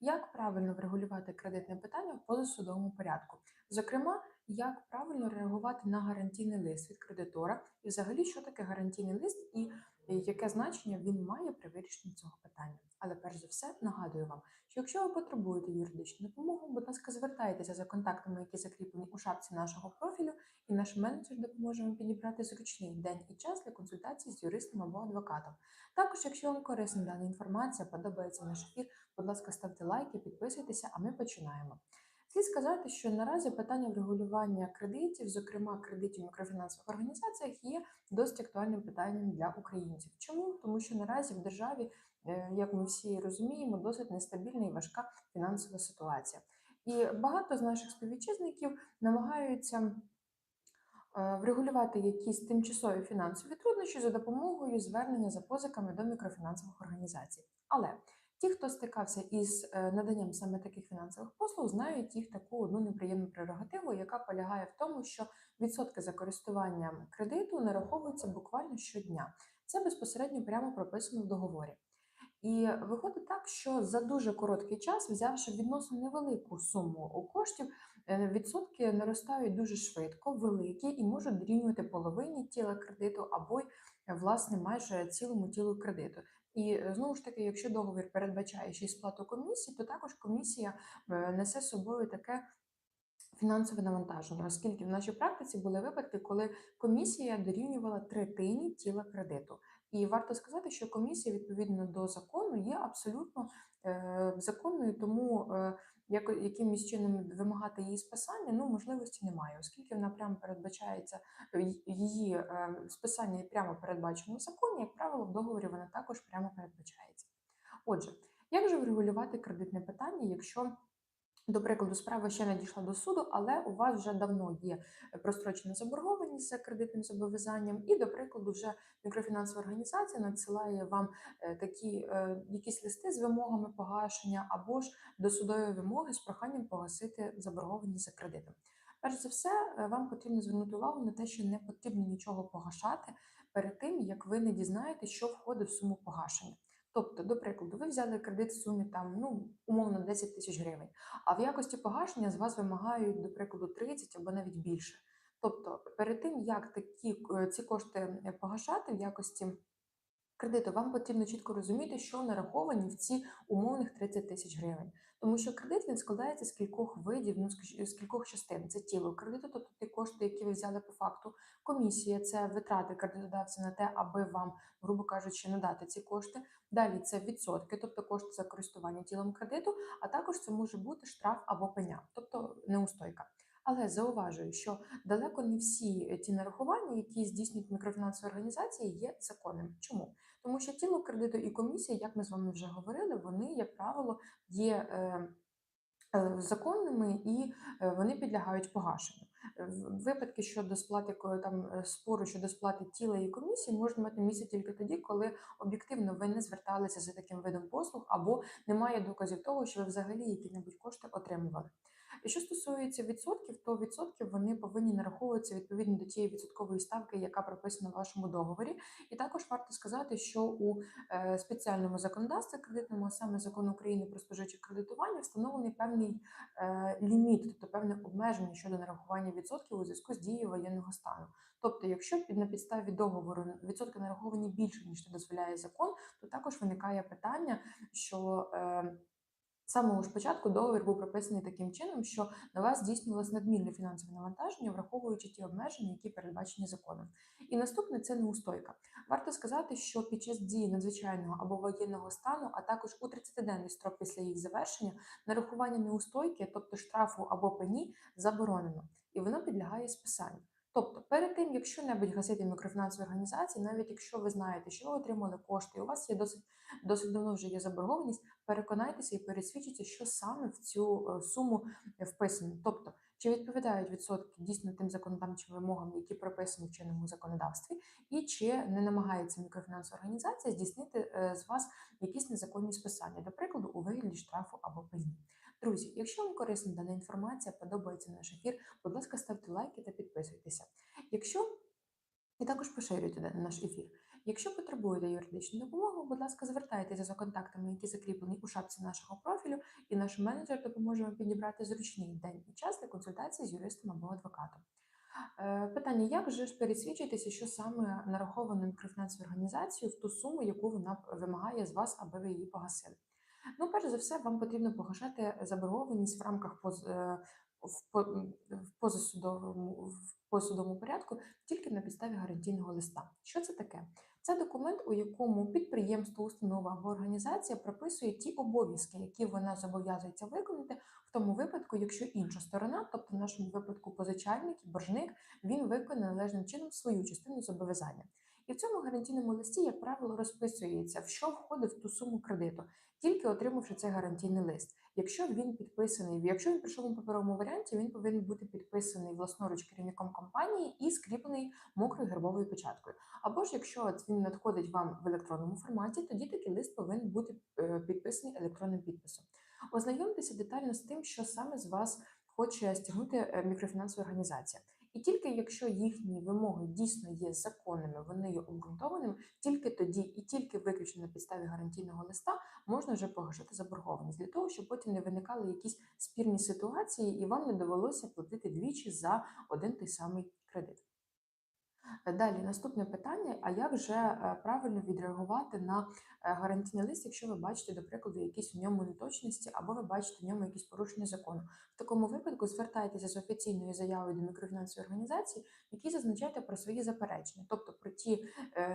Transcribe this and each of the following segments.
як правильно врегулювати кредитне питання в позасудовому порядку. Зокрема, як правильно реагувати на гарантійний лист від кредитора, і взагалі, що таке гарантійний лист і яке значення він має при вирішенні цього питання. Але перш за все нагадую вам, що якщо ви потребуєте юридичну допомогу, будь ласка, звертайтеся за контактами, які закріплені у шапці нашого профілю, і наш менеджер допоможе вам підібрати зручний день і час для консультації з юристом або адвокатом. Також, якщо вам корисна дана інформація, подобається наш ефір, будь ласка, ставте лайки, підписуйтеся, а ми починаємо. Слід сказати, що наразі питання врегулювання кредитів, зокрема кредитів мікрофінансових організаціях, є досить актуальним питанням для українців. Чому? Тому що наразі в державі, е, як ми всі розуміємо, досить нестабільна і важка фінансова ситуація. І багато з наших співвітчизників намагаються е, врегулювати якісь тимчасові фінансові труднощі за допомогою звернення за позиками до мікрофінансових організацій. Але ті, хто стикався із е, наданням саме таких фінансових послуг, знають їх таку одну неприємну прерогативу, яка полягає в тому, що відсотки за користуванням кредиту нараховуються буквально щодня. Це безпосередньо прямо прописано в договорі. І виходить так, що за дуже короткий час, взявши відносно невелику суму коштів, е, відсотки наростають дуже швидко, великі і можуть дорівнювати половині тіла кредиту або й е, власне майже цілому тілу кредиту. І е, знову ж таки, якщо договір передбачає ще й сплату комісії, то також комісія несе з собою таке фінансове навантаження, оскільки в нашій практиці були випадки, коли комісія дорівнювала третині тіла кредиту. І варто сказати, що комісія відповідно до закону є абсолютно е, законною, тому е, якимось чином вимагати її списання, ну можливості немає, оскільки вона прямо передбачається її е, списання прямо передбачено в законі, як правило, в договорі вона також прямо передбачається. Отже, як же врегулювати кредитне питання, якщо до прикладу, справа ще не дійшла до суду, але у вас вже давно є прострочена заборгованість за кредитним зобов'язанням, і, до прикладу, вже мікрофінансова організація надсилає вам е, такі е, якісь листи з вимогами погашення або ж досудові вимоги з проханням погасити заборгованість за кредитом. Перш за все, е, вам потрібно звернути увагу на те, що не потрібно нічого погашати перед тим, як ви не дізнаєтесь, що входить в суму погашення. Тобто, до прикладу, ви взяли кредит в сумі там, ну, умовно 10 тисяч гривень, а в якості погашення з вас вимагають, до прикладу, 30 або навіть більше. Тобто, перед тим, як такі е, ці кошти погашати в якості кредиту, вам потрібно чітко розуміти, що нараховані в ці умовних 30 тисяч гривень. Тому що кредит він складається з кількох видів, ну з кількох частин. Це тіло кредиту, тобто ті кошти, які ви взяли по факту. Комісія це витрати кредитодавця на те, аби вам, грубо кажучи, надати ці кошти. Далі це відсотки, тобто кошти за користування тілом кредиту, а також це може бути штраф або пеня, тобто неустойка. Але зауважую, що далеко не всі ті нарахування, які здійснюють мікрофінансові організації, є законними. Чому? Тому що тіло кредиту і комісія, як ми з вами вже говорили, вони, як правило, є е, е, законними і е, вони підлягають погашенню. Випадки щодо сплати там спору щодо сплати тіла і комісії можна мати місце тільки тоді, коли об'єктивно ви не зверталися за таким видом послуг, або немає доказів того, що ви взагалі які-небудь кошти отримували. І що стосується відсотків, то відсотки вони повинні нараховуватися відповідно до тієї відсоткової ставки, яка прописана в вашому договорі. І також варто сказати, що у е, спеціальному законодавстві кредитному, а саме закон України про споживче кредитування, встановлений певний е, ліміт, тобто певне обмеження щодо нарахування відсотків у зв'язку з дією воєнного стану. Тобто, якщо на підставі договору відсотки нараховані більше ніж це дозволяє закон, то також виникає питання, що е, самого ж початку договір був прописаний таким чином, що на вас здійснювалося надмірне фінансове навантаження, враховуючи ті обмеження, які передбачені законом. І наступне це неустойка. Варто сказати, що під час дії надзвичайного або воєнного стану, а також у 30-денний строк після їх завершення, нарахування неустойки, тобто штрафу або пені, заборонено, і воно підлягає списанню. Тобто, перед тим, як що-небудь гасити мікрофінансові організації, навіть якщо ви знаєте, що ви отримали кошти, і у вас є досить досить давно вже є заборгованість, переконайтеся і пересвідчіться, що саме в цю е, суму вписано. Тобто, чи відповідають відсотки дійсно тим законодавчим вимогам, які прописані в чинному законодавстві, і чи не намагається мікрофінансова організація здійснити е, з вас якісь незаконні списання, до прикладу, у вигляді штрафу або пені. Друзі, якщо вам корисна дана інформація, подобається наш ефір, будь ласка, ставте лайки та підписуйтеся. Якщо і також поширюйте наш ефір. Якщо потребуєте юридичну допомогу, будь ласка, звертайтеся за контактами, які закріплені у шапці нашого профілю. і наш менеджер допоможе вам підібрати зручний день і час для консультації з юристом або адвокатом. Е, Питання: як же ж пересвідчитися, що саме нараховано мікрофінансовою організацією в ту суму, яку вона вимагає з вас, аби ви її погасили? Ну, перш за все, вам потрібно погашати заборгованість в рамках поз, е, в, позасудовому в позасудовому порядку тільки на підставі гарантійного листа. Що це таке? Це документ, у якому підприємство, установа або організація прописує ті обов'язки, які вона зобов'язується виконати в тому випадку, якщо інша сторона, тобто в нашому випадку позичальник і боржник, він виконає належним чином свою частину зобов'язання. І в цьому гарантійному листі, як правило, розписується, в що в ту суму кредиту, тільки отримавши цей гарантійний лист. Якщо він підписаний, якщо він прийшов у паперовому варіанті, він повинен бути підписаний власноруч керівником компанії і скріплений мокрою гербовою печаткою. Або ж якщо він надходить вам в електронному форматі, тоді такий лист повинен бути е, підписаний електронним підписом. Ознайомтеся детально з тим, що саме з вас хоче стягнути е, мікрофінансова організація. І тільки якщо їхні вимоги дійсно є законними, вони є обґрунтованими, тільки тоді і тільки виключно на підставі гарантійного листа можна вже погашати заборгованість для того, щоб потім не виникали якісь спірні ситуації, і вам не довелося платити двічі за один той самий кредит. Е, Далі наступне питання: а як же е, правильно відреагувати на е, гарантійний лист, якщо ви бачите, до прикладу, якісь в ньому неточності, або ви бачите в ньому якісь порушення закону? В такому випадку звертайтеся з офіційною заявою до мікрофінансової організації, в якій зазначаєте про свої заперечення, тобто про ті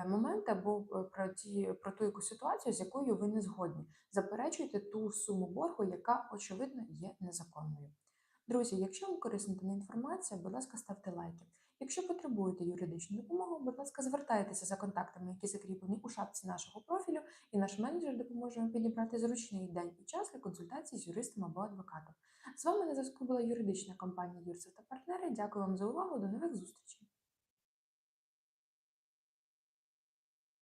моменти або про ті про ту якусь ситуацію, з якою ви не згодні. Заперечуйте ту суму боргу, яка очевидно є незаконною. Друзі, якщо вам корисна дана інформація, будь ласка, ставте лайки. Якщо потребуєте юридичну допомогу, будь ласка, звертайтеся за контактами, які закріплені у шапці нашого профілю, і наш менеджер допоможе вам підібрати зручний день і час для консультацій з юристом або адвокатом. З вами на зв'язку була юридична компанія Юрцев та партнери. Дякую вам за увагу. До нових зустрічей.